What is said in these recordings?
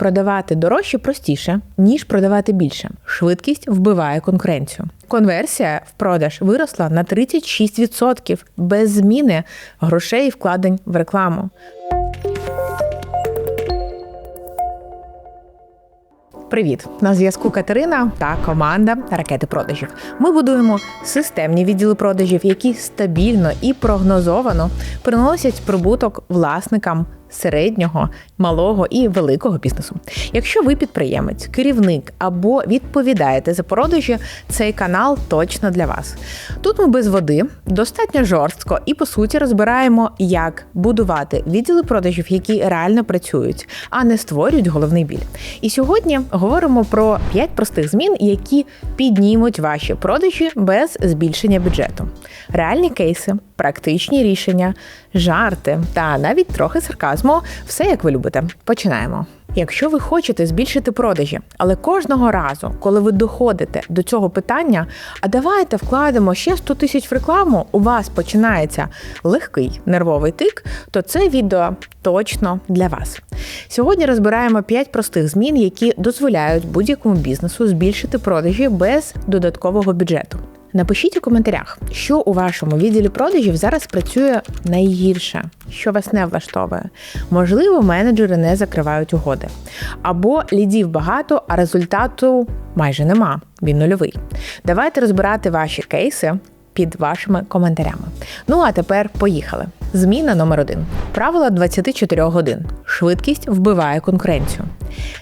Продавати дорожче простіше, ніж продавати більше. Швидкість вбиває конкуренцію. Конверсія в продаж виросла на 36% без зміни грошей і вкладень в рекламу. Привіт! На зв'язку Катерина та команда ракети продажів. Ми будуємо системні відділи продажів, які стабільно і прогнозовано приносять прибуток власникам середнього, малого і великого бізнесу. Якщо ви підприємець, керівник або відповідаєте за продажі, цей канал точно для вас. Тут ми без води достатньо жорстко і по суті розбираємо, як будувати відділи продажів, які реально працюють, а не створюють головний біль. І сьогодні говоримо про 5 простих змін, які піднімуть ваші продажі без збільшення бюджету. Реальні кейси, практичні рішення, жарти та навіть трохи сарказму все як ви любите. Починаємо. Якщо ви хочете збільшити продажі, але кожного разу, коли ви доходите до цього питання, а давайте вкладемо ще 100 тисяч в рекламу, у вас починається легкий нервовий тик, то це відео точно для вас. Сьогодні розбираємо 5 простих змін, які дозволяють будь-якому бізнесу збільшити продажі без додаткового бюджету. Напишіть у коментарях, що у вашому відділі продажів зараз працює найгірше, що вас не влаштовує. Можливо, менеджери не закривають угоди. Або лідів багато, а результату майже нема. Він нульовий. Давайте розбирати ваші кейси під вашими коментарями. Ну а тепер поїхали. Зміна номер один: правила 24 годин. Швидкість вбиває конкуренцію.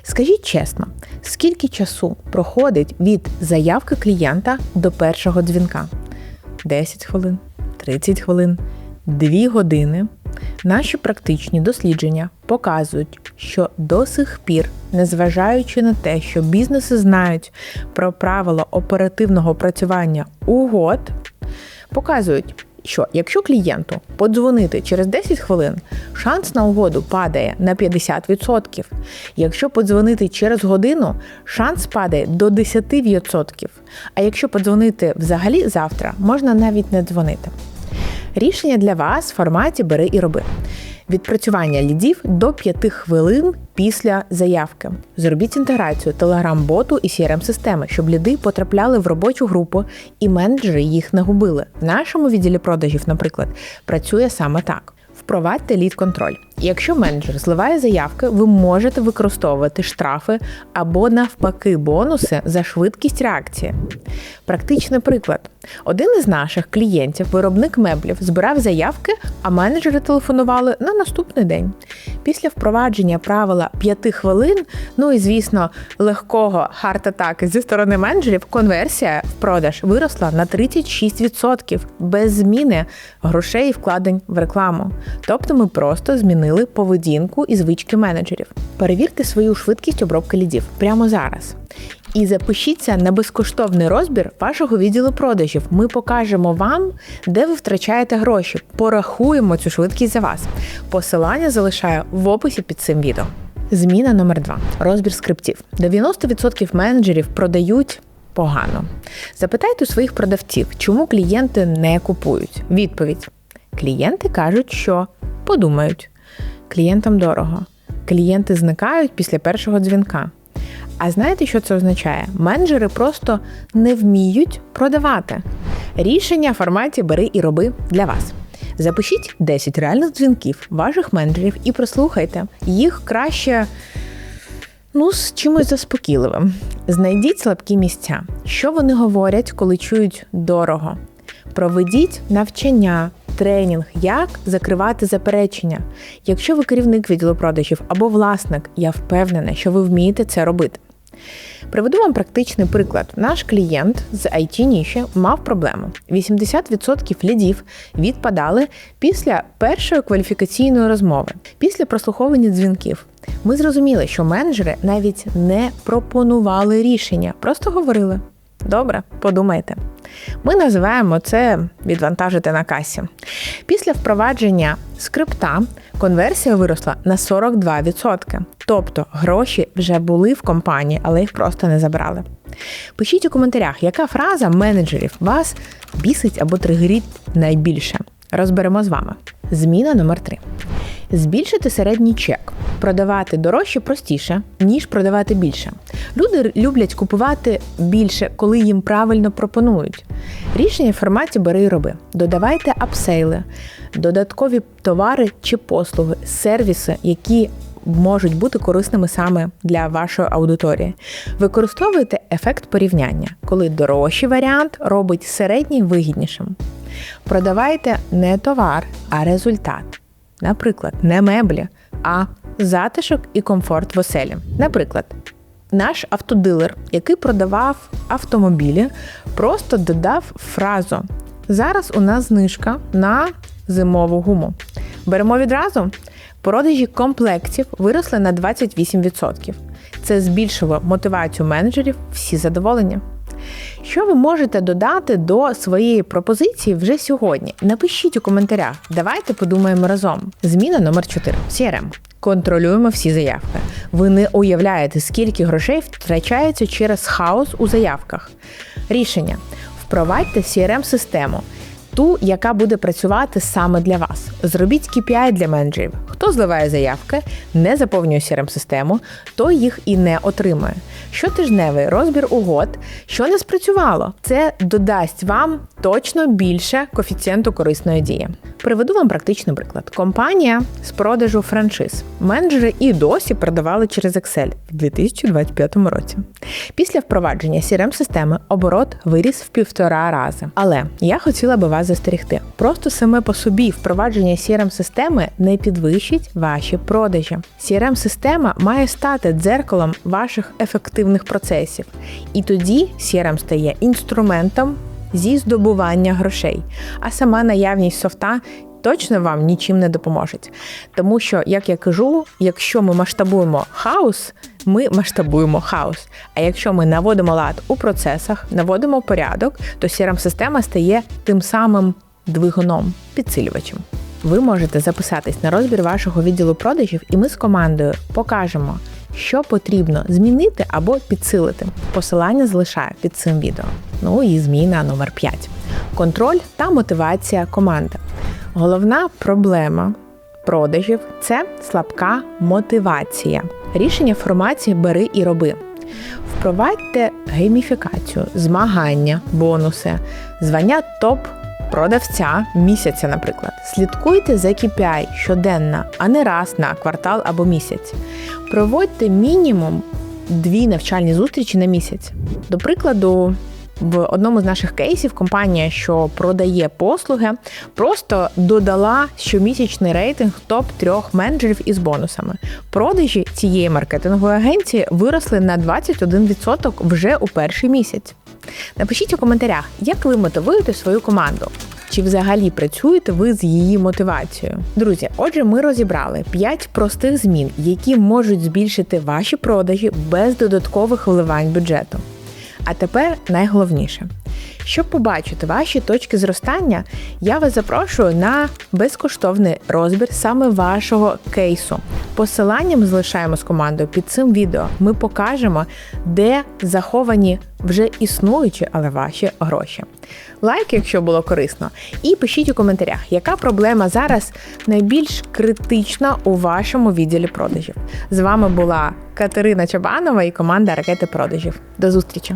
Скажіть чесно, скільки часу проходить від заявки клієнта до першого дзвінка? 10 хвилин, 30 хвилин, 2 години. Наші практичні дослідження показують, що до сих пір, незважаючи на те, що бізнеси знають про правила оперативного працювання угод, показують, що якщо клієнту подзвонити через 10 хвилин, шанс на угоду падає на 50%. Якщо подзвонити через годину, шанс падає до 10%. А якщо подзвонити взагалі завтра, можна навіть не дзвонити. Рішення для вас в форматі бери і роби. Відпрацювання лідів до 5 хвилин після заявки. Зробіть інтеграцію телеграм-боту і crm системи щоб ліди потрапляли в робочу групу і менеджери їх не губили. В нашому відділі продажів, наприклад, працює саме так. Впровадьте лід-контроль. Якщо менеджер зливає заявки, ви можете використовувати штрафи або навпаки бонуси за швидкість реакції. Практичний приклад: один із наших клієнтів, виробник меблів, збирав заявки, а менеджери телефонували на наступний день. Після впровадження правила 5 хвилин, ну і звісно, легкого хард-атаки зі сторони менеджерів, конверсія в продаж виросла на 36% без зміни грошей і вкладень в рекламу. Тобто ми просто змінили поведінку і звички менеджерів. Перевірте свою швидкість обробки лідів прямо зараз. І запишіться на безкоштовний розбір вашого відділу продажів. Ми покажемо вам, де ви втрачаєте гроші. Порахуємо цю швидкість за вас. Посилання залишаю в описі під цим відео. Зміна номер два: розбір скриптів. 90% менеджерів продають. Погано. Запитайте у своїх продавців, чому клієнти не купують. Відповідь: клієнти кажуть, що подумають. Клієнтам дорого. Клієнти зникають після першого дзвінка. А знаєте, що це означає? Менеджери просто не вміють продавати. Рішення в форматі бери і роби для вас. Запишіть 10 реальних дзвінків ваших менеджерів і прослухайте. Їх краще ну, з чимось заспокійливим. Знайдіть слабкі місця. Що вони говорять, коли чують дорого. Проведіть навчання, тренінг, як закривати заперечення. Якщо ви керівник відділу продажів або власник, я впевнена, що ви вмієте це робити. Приведу вам практичний приклад. Наш клієнт з it ніші мав проблему. 80% лідів відпадали після першої кваліфікаційної розмови, після прослуховування дзвінків. Ми зрозуміли, що менеджери навіть не пропонували рішення, просто говорили. Добре, подумайте. Ми називаємо це відвантажити на касі. Після впровадження скрипта конверсія виросла на 42%. Тобто гроші вже були в компанії, але їх просто не забрали. Пишіть у коментарях, яка фраза менеджерів вас бісить або тригерить найбільше. Розберемо з вами. Зміна номер 3 Збільшити середній чек. Продавати дорожче простіше, ніж продавати більше. Люди люблять купувати більше, коли їм правильно пропонують. Рішення в форматі бери і роби. Додавайте апсейли, додаткові товари чи послуги, сервіси, які можуть бути корисними саме для вашої аудиторії. Використовуйте ефект порівняння, коли дорожчий варіант робить середній вигіднішим. Продавайте не товар, а результат. Наприклад, не меблі, а затишок і комфорт в оселі. Наприклад, наш автодилер, який продавав автомобілі, просто додав фразу: Зараз у нас знижка на зимову гуму. Беремо відразу. Продажі комплектів виросли на 28%. Це збільшило мотивацію менеджерів, всі задоволення. Що ви можете додати до своєї пропозиції вже сьогодні? Напишіть у коментарях. Давайте подумаємо разом. Зміна номер 4. CRM. Контролюємо всі заявки. Ви не уявляєте, скільки грошей втрачається через хаос у заявках. Рішення: впровадьте CRM-систему. Ту, яка буде працювати саме для вас. Зробіть KPI для менеджерів. Хто зливає заявки, не заповнює crm систему той їх і не отримує. Щотижневий розбір угод, що не спрацювало, це додасть вам точно більше коефіцієнту корисної дії. Приведу вам практичний приклад. Компанія з продажу франшиз. Менеджери і досі продавали через Excel в 2025 році. Після впровадження crm системи оборот виріс в півтора рази. Але я хотіла би вас застерегти. Просто саме по собі впровадження crm системи не підвищить ваші продажі. crm система має стати дзеркалом ваших ефективних процесів. І тоді CRM стає інструментом зі здобування грошей, а сама наявність софта. Точно вам нічим не допоможуть. Тому що, як я кажу, якщо ми масштабуємо хаос, ми масштабуємо хаос. А якщо ми наводимо лад у процесах, наводимо порядок, то crm система стає тим самим двигуном, підсилювачем. Ви можете записатись на розбір вашого відділу продажів, і ми з командою покажемо, що потрібно змінити або підсилити. Посилання залишаю під цим відео. Ну і зміна номер 5. Контроль та мотивація команди. Головна проблема продажів це слабка мотивація. Рішення в форматі бери і роби. Впровадьте гейміфікацію, змагання, бонуси, звання топ продавця місяця, наприклад. Слідкуйте за KPI щоденно, а не раз на квартал або місяць. Проводьте мінімум дві навчальні зустрічі на місяць. До прикладу, в одному з наших кейсів компанія, що продає послуги, просто додала щомісячний рейтинг топ трьох менеджерів із бонусами. Продажі цієї маркетингової агенції виросли на 21% вже у перший місяць. Напишіть у коментарях, як ви мотивуєте свою команду. Чи взагалі працюєте ви з її мотивацією? Друзі, отже, ми розібрали 5 простих змін, які можуть збільшити ваші продажі без додаткових вливань бюджету. А тепер найголовніше. Щоб побачити ваші точки зростання, я вас запрошую на безкоштовний розбір саме вашого кейсу. Посилання ми залишаємо з командою під цим відео. Ми покажемо, де заховані вже існуючі, але ваші гроші. Лайк, якщо було корисно, і пишіть у коментарях, яка проблема зараз найбільш критична у вашому відділі продажів. З вами була Катерина Чабанова і команда Ракети продажів. До зустрічі!